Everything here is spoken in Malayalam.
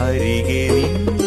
അരികെ നിന്ന